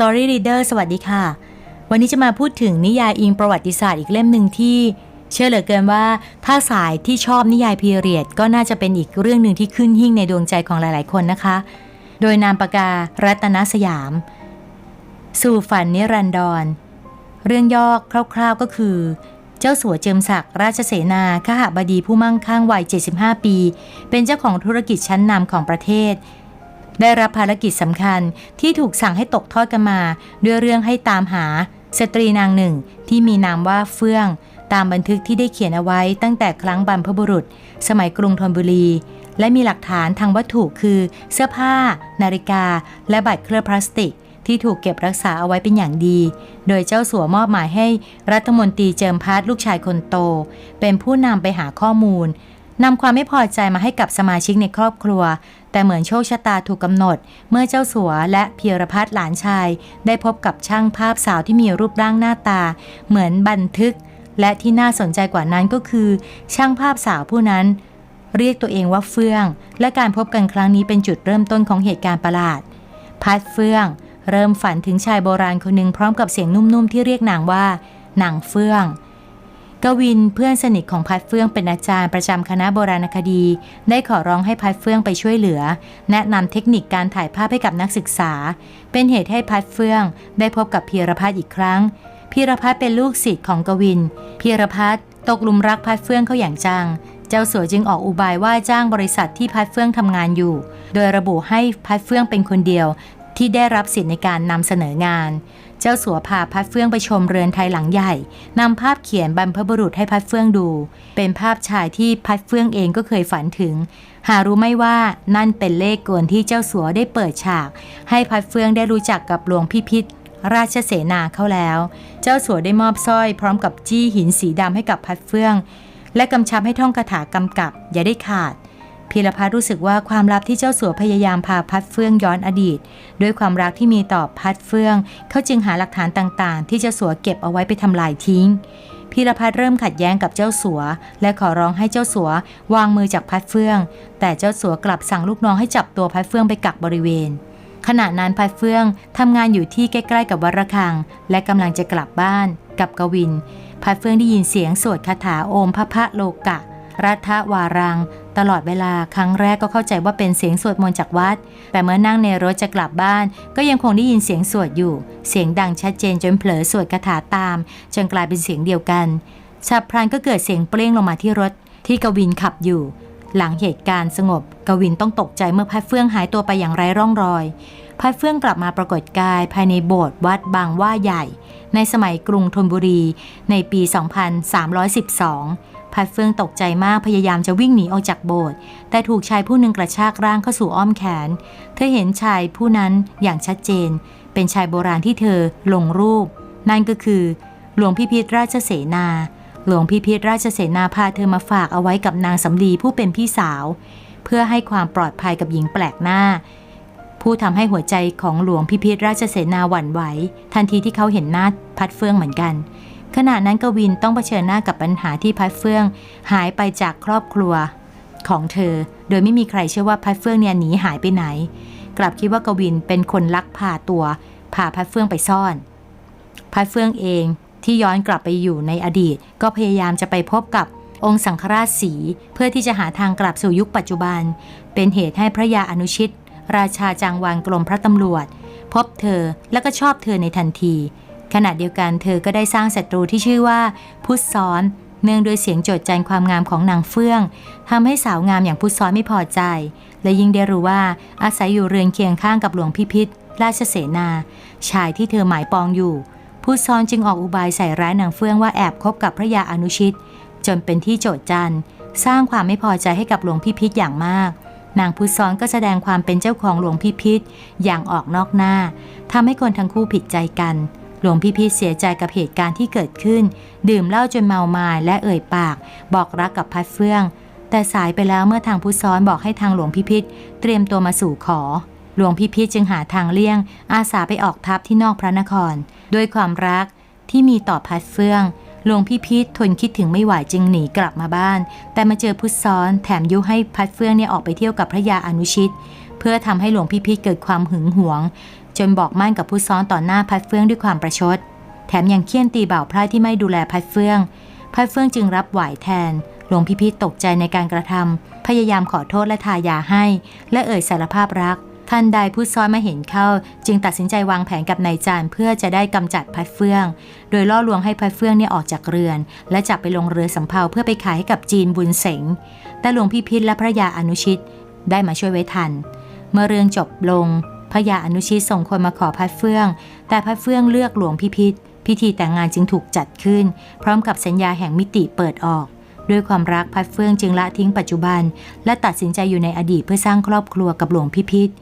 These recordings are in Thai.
Story Reader สวัสดีค่ะ วันนี้จะมาพูดถึงนิยายอิงประวัติศาสตร์อีกเล่มหนึ่งที่ เชื่อเหลือเกินว่า ถ้าสายที่ชอบนิยายพีเรียด ก็น่าจะเป็นอีกเรื่องหนึ่งที่ขึ้นหิ่งในดวงใจของหลาย ๆ คนนะคะ โดยนามปากการัตนสยาม สู่ฝันนิรันดร เรื่องย่อคร่าว ๆ ก็คือเจ้าสัวเจิมศักดิ์ราชเสนาขหบดีผู้มั่งคั่งวัย 75 ปี เป็นเจ้าของธุรกิจชั้นนำของประเทศ ได้รับภารกิจสำคัญที่ถูกสั่งให้ตกทอดกันมา ด้วยเรื่องให้ตามหา สตรีนางหนึ่งที่มีนามว่าเฟื่อง ตามบันทึกที่ได้เขียนเอาไว้ตั้งแต่ครั้งบรรพบุรุษ สมัยกรุงธนบุรี และมีหลักฐานทางวัตถุคือ เสื้อผ้า นาฬิกา และบัตรเคลือบพลาสติกที่ถูกเก็บรักษาเอาไว้เป็นอย่างดี โดยเจ้าสัวมอบหมายให้รัฐมนตรีเจิมพัฒลูกชายคนโต เป็นผู้นำไปหาข้อมูล นำความไม่พอใจมาให้กับสมาชิกในครอบครัว แต่เหมือนโชคชะตาถูกกำหนด เมื่อเจ้าสัวและเพียรพัฒน์หลานชาย ได้พบกับช่างภาพสาวที่มีรูปร่างหน้าตา เหมือนบันทึก และที่น่าสนใจกว่านั้นก็คือ ช่างภาพสาวผู้นั้น เรียกตัวเองว่าเฟื่อง และการพบกันครั้งนี้เป็นจุดเริ่มต้นของเหตุการณ์ประหลาด พัดเฟื่อง เริ่มฝันถึงชายโบราณคนหนึ่งพร้อมกับเสียงนุ่มๆที่เรียกนางว่านางเฟื่อง กวินเพื่อนสนิทของพัดเฟื่องเป็นอาจารย์ประจำคณะโบราณคดี ได้ขอร้องให้พัดเฟื่องไปช่วยเหลือ แนะนำเทคนิคการถ่ายภาพให้กับนักศึกษา เป็นเหตุให้พัดเฟื่อง ได้พบกับพีรพัฒน์อีกครั้งพีรพัฒน์เป็นลูกศิษย์ของกวินพีรพัฒน์ตกหลุมรักพัดเฟื่องเขาอย่างจัง เจ้าสัวจึงออกอุบายว่าจ้างบริษัทที่พัดเฟื่องทำงานอยู่ โดยระบุให้พัดเฟื่องเป็นคนเดียวที่ได้รับสิทธิ์ในการนำเสนองาน เจ้าสัวพาพัดเฟื่องไปชมเรือนไทยหลังใหญ่นำภาพเขียนบรรพบุรุษให้พัดเฟื่องดู เป็นภาพชายที่พัดเฟื่องเองก็เคยฝันถึง หารู้ไม่ว่านั่นเป็นเลขกลที่เจ้าสัวได้เปิดฉาก ให้พัดเฟื่องได้รู้จักกับหลวงพิพิธราชเสนาเข้าแล้ว เจ้าสัวได้มอบสร้อยพร้อมกับจี้หินสีดำให้กับพัดเฟื่อง และกำชับให้ท่องคาถากำกับอย่าได้ขาด พีรพัฒน์รู้สึกว่าความลับที่เจ้าสัวพยายามพาพัดเฟื่องย้อนอดีต ด้วยความรักที่มีต่อพัดเฟื่อง เขาจึงหาหลักฐานต่างๆ ที่เจ้าสัวเก็บเอาไว้ไปทำลายทิ้งพีรพัฒน์เริ่มขัดแย้งกับเจ้าสัว และขอร้องให้เจ้าสัววางมือจากพัดเฟื่อง แต่เจ้าสัวกลับสั่งลูกน้องให้จับตัวพัดเฟื่องไปกักบริเวณ ขณะนั้นพัดเฟื่องทำงานอยู่ที่ใกล้ๆกับวัดระฆัง และกำลังจะกลับบ้าน กับกวินพัดเฟื่องได้ยินเสียงสวดคาถาโอมพระพระโลกะรัฐวารัง ตลอดเวลาครั้งแรกก็เข้าใจว่าเป็นเสียงสวดมนต์จากวัด แต่เมื่อนั่งในรถจะกลับบ้าน ก็ยังคงได้ยินเสียงสวดอยู่ เสียงดังชัดเจนจนเผลอสวดคาถาตาม จนกลายเป็นเสียงเดียวกันฉับพลันก็เกิดเสียงเปรี้ยงลงมาที่รถ ที่กวินขับอยู่ หลังเหตุการณ์สงบ กวินต้องตกใจเมื่อพัดเฟื่องหายตัวไปอย่างไร้ร่องรอยพัดเฟื่องกลับมาปรากฏกายภายในโบสถ์วัดบางว่าใหญ่ ในสมัยกรุงธนบุรี ในปี 2312 พัดเฟืองตกใจมากพยายามจะวิ่งหนีออกจากโบสถ์แต่ถูกชายผู้หนึ่งกระชากร่างเข้าสู่อ้อมแขน เธอเห็นชายผู้นั้นอย่างชัดเจน เป็นชายโบราณที่เธอลงรูป นั่นก็คือ หลวงพิพิธราชเสนา หลวงพิพิธราชเสนาพาเธอมาฝากเอาไว้กับนางสำลีผู้เป็นพี่สาว เพื่อให้ความปลอดภัยกับหญิงแปลกหน้า ผู้ทำให้หัวใจของหลวงพิพิธราชเสนาหวั่นไหว ทันทีที่เขาเห็นหน้าพัดเฟืองเหมือนกัน ขณะนั้นกวินต้องเผชิญหน้ากับปัญหาที่พัดเฟื่อง หายไปจากครอบครัวของเธอ โดยไม่มีใครเชื่อว่าพัดเฟื่องเนี่ยหนีหายไปไหน กลับคิดว่ากวินเป็นคนลักพาตัวพาพัดเฟื่องไปซ่อนพัดเฟื่องเองที่ย้อนกลับไปอยู่ในอดีต ก็พยายามจะไปพบกับองค์สังฆราชสีเพื่อที่จะหาทางกลับสู่ยุคปัจจุบัน เป็นเหตุให้พระยาอนุชิต ราชาจางวานกรมพระตำรวจ พบเธอแล้วก็ชอบเธอในทันที ขณะเดียวกันเธอก็ได้สร้างศัตรูที่ชื่อว่าพุทธซ้อน เนื่องด้วยเสียงโจดจันความงามของนางเฟื่องทำให้สาวงามอย่างพุทธซ้อนไม่พอใจ และยิ่งได้รู้ว่าอาศัยอยู่เรือนเคียงข้างกับหลวงพิพิธราชเสนา ชายที่เธอหมายปองอยู่ผู้ซ้อนจึงออกอุบายใส่ร้ายนางเฟื่องว่าแอบคบกับพระยาอนุชิต จนเป็นที่โจดจันสร้างความไม่พอใจให้กับหลวงพิพิธอย่างมากนางพุทธซ้อนก็แสดงความเป็นเจ้าของหลวงพิพิธอย่างออกนอกหน้าทำให้คนทั้งคู่ผิดใจกัน หลวงพิพิธเสียใจกับเหตุการณ์ที่เกิดขึ้น ดื่มเหล้าจนเมามายและเอ่ยปาก บอกรักกับพัดเฟื่อง แต่สายไปแล้วเมื่อทางพุทธซ้อนบอกให้ทางหลวงพิพิธเตรียมตัวมาสู่ขอ หลวงพิพิธจึงหาทางเลี่ยง อาสาไปออกทัพที่นอกพระนคร ด้วยความรักที่มีต่อพัดเฟื่องหลวงพี่พีททนคิดถึงไม่ไหวจึงหนีกลับมาบ้าน แต่มาเจอพุทธซ้อนแถมยุให้พัดเฟื่องเนี่ยออกไปเที่ยวกับพระยาอนุชิต เพื่อทำให้หลวงพี่พีทเกิดความหึงหวง จนบอกมั่นกับผู้ซ้อนต่อหน้าพัดเฟื่องด้วยความประชด แถมยังเคี่ยนตีบ่าวพระที่ไม่ดูแลพัดเฟื่อง พัดเฟื่องจึงรับไหวแทน หลวงพิพิธตกใจในการกระทำพยายามขอโทษและทายาให้ และเอ่ยสารภาพรักทันใดผู้ซ้อนมาเห็นเข้า จึงตัดสินใจวางแผนกับนายจานเพื่อจะได้กำจัดพัดเฟื่อง โดยล่อลวงให้พัดเฟื่องเนี่ยออกจากเรือน และจับไปลงเรือสำเภาเพื่อไปขายให้กับจีนบุญเสง แต่หลวงพิพิธและพระยาอนุชิตได้มาช่วยไว้ทัน เมื่อเรื่องจบลง พระยาอนุชิตส่งคนมาขอพัดเฟื่อง แต่พัดเฟื่องเลือกหลวงพิพิธ พิธีแต่งงานจึงถูกจัดขึ้น พร้อมกับสัญญาแห่งมิติเปิดออก ด้วยความรักพัดเฟื่องจึงละทิ้งปัจจุบัน และตัดสินใจอยู่ในอดีตเพื่อสร้างครอบครัวกับหลวงพิพิธ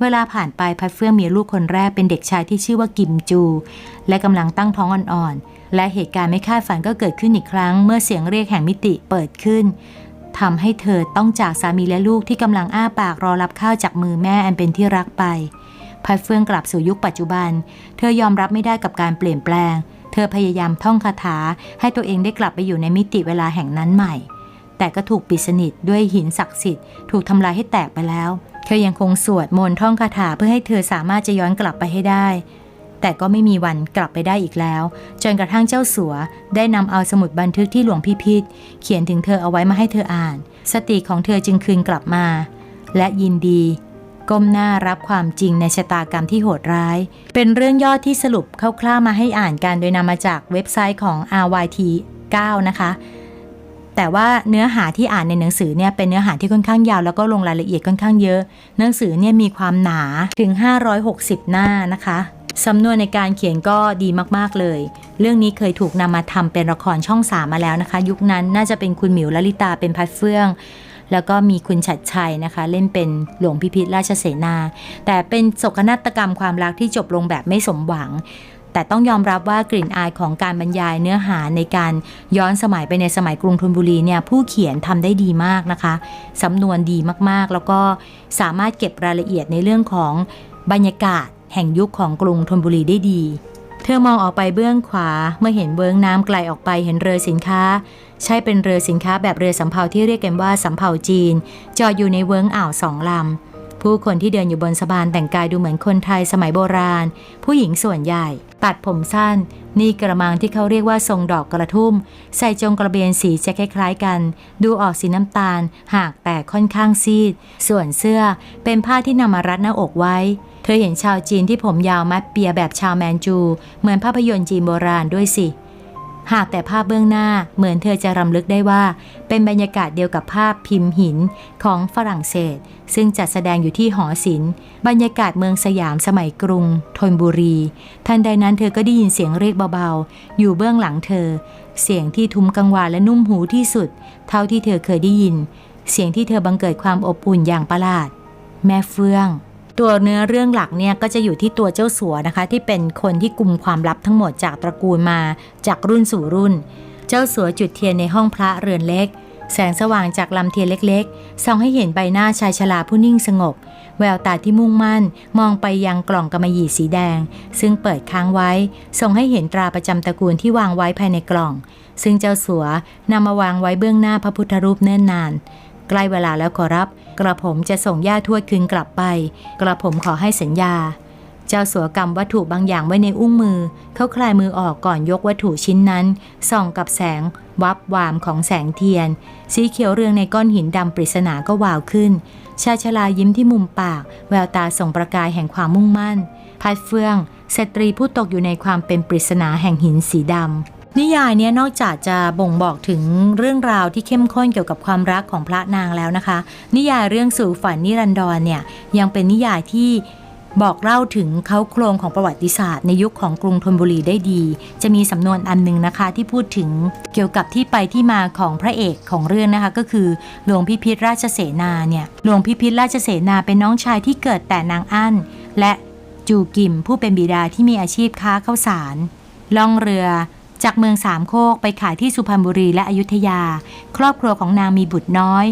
เวลาผ่านไปพัดเฟื่องมีลูกคนแรกเป็นเด็กชายที่ชื่อว่ากิมจู และกำลังตั้งท้องอ่อนๆ และเหตุการณ์ไม่คาดฝันก็เกิดขึ้นอีกครั้ง เมื่อเสียงเรียกแห่งมิติเปิดขึ้น ทำให้เธอต้องจากสามีและลูกที่กำลังอ้าปากรอรับข้าวจากมือแม่อันเป็นที่รักไปพัดเฟื่องกลับสู่ยุคปัจจุบัน เธอยอมรับไม่ได้กับการเปลี่ยนแปลง เธอพยายามท่องคาถา ให้ตัวเองได้กลับไปอยู่ในมิติเวลาแห่งนั้นใหม่ แต่ก็ถูกปิดสนิทด้วยหินศักดิ์สิทธิ์ถูกทำลายให้แตกไปแล้ว เธอยังคงสวดมนต์ท่องคาถาเพื่อให้เธอสามารถจะย้อนกลับไปให้ได้ แต่ก็ไม่มีวันกลับไปได้อีกแล้ว จนกระทั่งเจ้าสัว ได้นำเอาสมุดบันทึกที่หลวงพิพิธเขียนถึงเธอเอาไว้มาให้เธออ่าน สติของเธอจึงคืนกลับมา และยินดี ก้มหน้ารับความจริงในชะตากรรมที่โหดร้าย เป็นเรื่องย่อที่สรุปคร่าวๆมาให้อ่านกันโดยนำมาจากเว็บไซต์ของ RYT 9 นะคะแต่ว่าเนื้อหาที่อ่านในหนังสือเนี่ยเป็นเนื้อหาที่ค่อนข้างยาวแล้วก็ลงรายละเอียดค่อนข้างเยอะ หนังสือเนี่ยมีความหนาถึง 560 หน้านะคะ สำนวนในการเขียนก็ดีมากๆเลย เรื่องนี้เคยถูกนำมาทำเป็นละครช่องสามมาแล้วนะคะ ยุคนั้นน่าจะเป็นคุณหมิวลลิตาเป็นพัดเฟื่อง แล้วก็มีคุณฉัดชัยนะคะ เล่นเป็นหลวงพิพิธราชเสนา แต่เป็นโศกนาฏกรรมความรักที่จบลงแบบไม่สมหวังแต่ต้องยอมรับว่ากลิ่นอายของการบรรยายเนื้อหาในการย้อนสมัยไปในสมัยกรุงธนบุรีเนี่ยผู้เขียนทำได้ดีมากนะคะสำนวนดีมากๆ แล้วก็สามารถเก็บรายละเอียดในเรื่องของบรรยากาศ แห่งยุคของกรุงธนบุรีได้ดี เธอมองออกไปเบื้องขวาเมื่อเห็นเบื้องน้ำไกลออกไปเห็นเรือสินค้า ใช่เป็นเรือสินค้าแบบเรือสำเภาที่เรียกกันว่าสำเภาจีน จอดอยู่ในเวิ้งอ่าวสองลำ ผู้คนที่เดินอยู่บนสะพานแต่งกายดูเหมือนคนไทยสมัยโบราณ ผู้หญิงส่วนใหญ่ ตัดผมสั้น นี่กระมังที่เขาเรียกว่าทรงดอกกระทุ่ม ใส่จงกระเบนสีจะคล้ายๆกัน ดูออกสีน้ำตาล หากแต่ค่อนข้างซีด ส่วนเสื้อเป็นผ้าที่นำมารัดหน้าอกไว้ เธอเห็นชาวจีนที่ผมยาวมัดเปียแบบชาวแมนจู เหมือนภาพยนตร์จีนโบราณด้วยสิ หากแต่ภาพเบื้องหน้าเหมือนเธอจะรำลึกได้ว่า เป็นบรรยากาศเดียวกับภาพพิมพ์หินของฝรั่งเศส ซึ่งจัดแสดงอยู่ที่หอศิลป์บรรยากาศเมืองสยามสมัยกรุงธนบุรี ทันใดนั้นเธอก็ได้ยินเสียงเรียกเบาๆ อยู่เบื้องหลังเธอ เสียงที่ทุ้มกังวานและนุ่มหูที่สุด เท่าที่เธอเคยได้ยิน เสียงที่เธอบังเกิดความอบอุ่นอย่างประหลาด แม่เฟื่อง ตัวเนื้อเรื่องหลักเนี่ยก็จะอยู่ที่ตัวเจ้าสัวนะคะ ที่เป็นคนที่กลุ่มความลับทั้งหมดจากตระกูลมาจากรุ่นสู่รุ่น เจ้าสัวจุดเทียนในห้องพระเรือนเล็ก แสงสว่างจากลำเทียนเล็กๆส่องให้เห็นใบหน้าชายชราผู้นิ่งสงบ แววตาที่มุ่งมั่น มองไปยังกล่องกำมะหยี่สีแดง ซึ่งเปิดค้างไว้ส่งให้เห็นตราประจำตระกูลที่วางไว้ภายในกล่อง ซึ่งเจ้าสัวนำมาวางไว้เบื้องหน้าพระพุทธรูปเนิ่นนาน ใกล้เวลาแล้วขอรับ กระผมจะส่งย่าทวดคืนกลับไป กระผมขอให้สัญญา เจ้าสัวกำวัตถุบางอย่างไว้ในอุ้งมือ เขาคลายมือออกก่อนยกวัตถุชิ้นนั้น ส่องกับแสง วับวามของแสงเทียน สีเขียวเรืองในก้อนหินดำปริศนาก็วาวขึ้น ชายชลายิ้มที่มุมปาก แววตาส่งประกายแห่งความมุ่งมั่น พัดเฟื่องสตรีผู้ตกอยู่ในความเป็นปริศนาแห่งหินสีดำ นิยายเนี้ยนอกจากจะบ่งบอกถึงเรื่องราวที่เข้มข้นเกี่ยวกับความรักของพระนางแล้วนะคะ นิยายเรื่องสู่ฝันนิรันดรเนี่ยยังเป็นนิยายที่บอกเล่าถึงเขาโครงของประวัติศาสตร์ในยุคของกรุงธนบุรีได้ดี จะมีสำนวนอันหนึงนะคะ ที่พูดถึงเกี่ยวกับที่ไปที่มาของพระเอกของเรื่องนะคะ ก็คือหลวงพิพิธราชเสนาเนี่ยหลวงพิพิธราชเสนาเป็นน้องชายที่เกิดแต่นางอั้น และจูกิมผู้เป็นบิดาที่มีอาชีพค้าข้าวสารล่องเรือ จากเมืองสามโคกไปขายที่สุพรรณบุรีและอยุธยา ครอบครัวของนางมีบุตรน้อย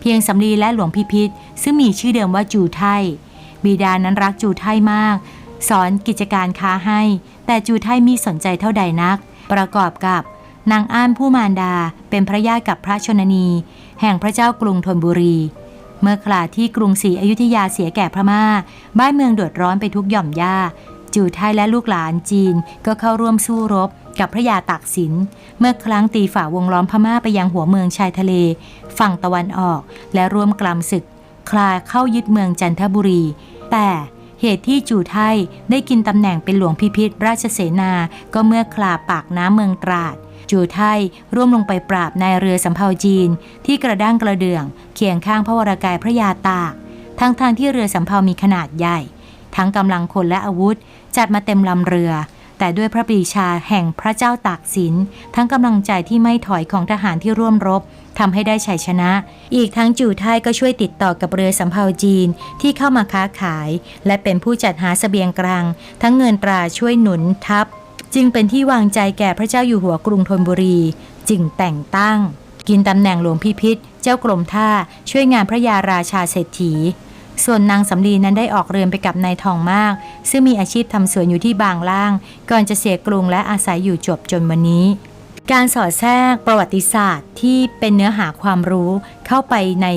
เพียงสำลีและหลวงพิพิธ ซึ่งมีชื่อเดิมว่าจูไทบิดานั้นรักจูไทมาก สอนกิจการค้าให้ แต่จูไทมีสนใจเท่าใดนัก ประกอบกับ นางอ้านผู้มารดาเป็นพระญาติกับพระชนนี แห่งพระเจ้ากรุงธนบุรี เมื่อคราที่กรุงศรีอยุธยาเสียแก่พม่า บ้านเมืองเดือดร้อนไปทุกหย่อมย่าจูไทและลูกหลานจีนก็เข้าร่วมสู้รบ กับพระยาตากสิน เมื่อครั้งตีฝ่าวงล้อมพม่าไปยังหัวเมืองชายทะเล ฝั่งตะวันออก และร่วมกลัมศึก คลาเข้ายึดเมืองจันทบุรี แต่เหตุที่จูไทยได้กินตำแหน่งเป็นหลวงพิพิธราชเสนา ก็เมื่อคลาปากน้ำเมืองตราด จูไทยร่วมลงไปปราบนายเรือสำเภาจีน ที่กระด้างกระเดื่อง เคียงข้างพระวรากายพระยาตาก ทั้งทางที่เรือสำเภามีขนาดใหญ่ ทั้งกำลังคนและอาวุธ จัดมาเต็มลำเรือ แต่ด้วยพระปรีชาแห่งพระเจ้าตากสิน ทั้งกำลังใจที่ไม่ถอยของทหารที่ร่วมรบทำให้ได้ชัยชนะ อีกทั้งจู่ไทยก็ช่วยติดต่อกับเรือสำเภาจีนที่เข้ามาค้าขาย และเป็นผู้จัดหาเสบียงกลาง ทั้งเงินตราช่วยหนุนทัพ จึงเป็นที่วางใจแก่พระเจ้าอยู่หัวกรุงธนบุรี จึงแต่งตั้ง กินตำแหน่งหลวงพิพิธ เจ้ากรมท่าช่วยงานพระยาราชาเศรษฐี ส่วนนางสำลีนั้นได้ออกเรือนไปกับนายทองมาก ซึ่งมีอาชีพทำสวนอยู่ที่บางล่าง ก่อนจะเสียกรุงและอาศัยอยู่จบจนวันนี้ การสอดแทรกประวัติศาสตร์ที่เป็นเนื้อหาความรู้เข้าไปใน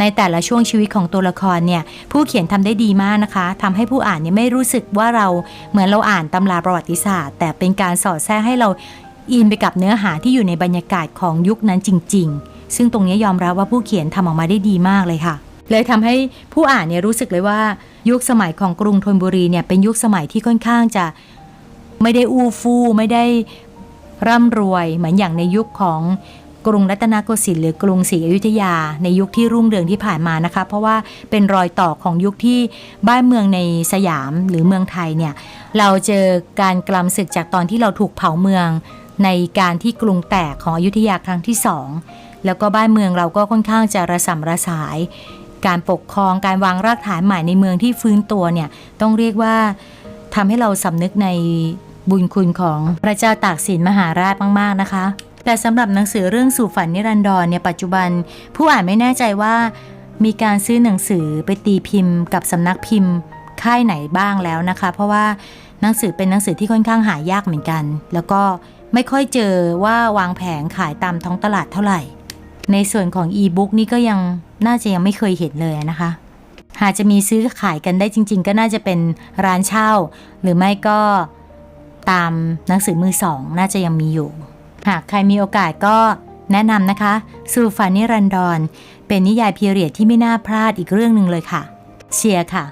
ในแต่ละช่วงชีวิตของตัวละครเนี่ยผู้เขียนทำได้ดีมากนะคะทำให้ผู้อ่านเนี่ยไม่รู้สึกว่าเราเหมือนเราอ่านตำราประวัติศาสตร์ แต่เป็นการสอดแทรกให้เราอินไปกับเนื้อหาที่อยู่ในบรรยากาศของยุคนั้นจริง ๆ ซึ่งตรงนี้ยอมรับว่าผู้เขียนทำออกมาได้ดีมากเลยค่ะ เลยทำให้ผู้อ่านเนี่ยรู้สึกเลยว่า ยุคสมัยของกรุงธนบุรีเนี่ยเป็นยุคสมัยที่ค่อนข้างจะไม่ได้อู้ฟู่ไม่ได้ร่ำรวยเหมือนอย่างในยุคของกรุงรัตนโกสินทร์หรือกรุงศรีอยุธยา ในยุคที่รุ่งเรืองที่ผ่านมานะคะ เพราะว่าเป็นรอยต่อของยุคที่บ้านเมืองในสยามหรือเมืองไทยเนี่ยเราเจอการกลำศึกจากตอนที่เราถูกเผาเมืองในการที่กรุงแตกของอยุธยาครั้งที่สองแล้วก็บ้านเมืองเราก็ค่อนข้างจะระสำระสาย การปกครองการวางรากฐานใหม่ในเมืองที่ฟื้นตัวเนี่ยต้องเรียกว่าทำให้เราสำนึกในบุญคุณของพระเจ้าตากสินมหาราชมาก ๆ นะคะ แต่สำหรับหนังสือเรื่องสู่ฝันนิรันดรเนี่ยปัจจุบัน ผู้อ่านไม่แน่ใจว่ามีการซื้อหนังสือไปตีพิมพ์ กับสำนักพิมพ์ค่ายไหนบ้างแล้วนะคะ เพราะว่าหนังสือเป็นหนังสือที่ค่อนข้างหายากเหมือนกัน แล้วก็ไม่ค่อยเจอว่าวางแผงขายตามท้องตลาดเท่าไหร่ ในส่วนของอีบุ๊กนี่ก็ยังน่าจะยังไม่เคยเห็นเลยนะคะ หากจะมีซื้อขายกันได้จริง ๆ ก็น่าจะเป็นร้านเช่า หรือไม่ก็ตามหนังสือมือสอง น่าจะยังมีอยู่ หากใครมีโอกาสก็แนะนำนะคะ สู่ฝันนิรันดร เป็นนิยายพีเรียดที่ไม่น่าพลาดอีกเรื่องหนึ่งเลยค่ะ เชียร์ค่ะ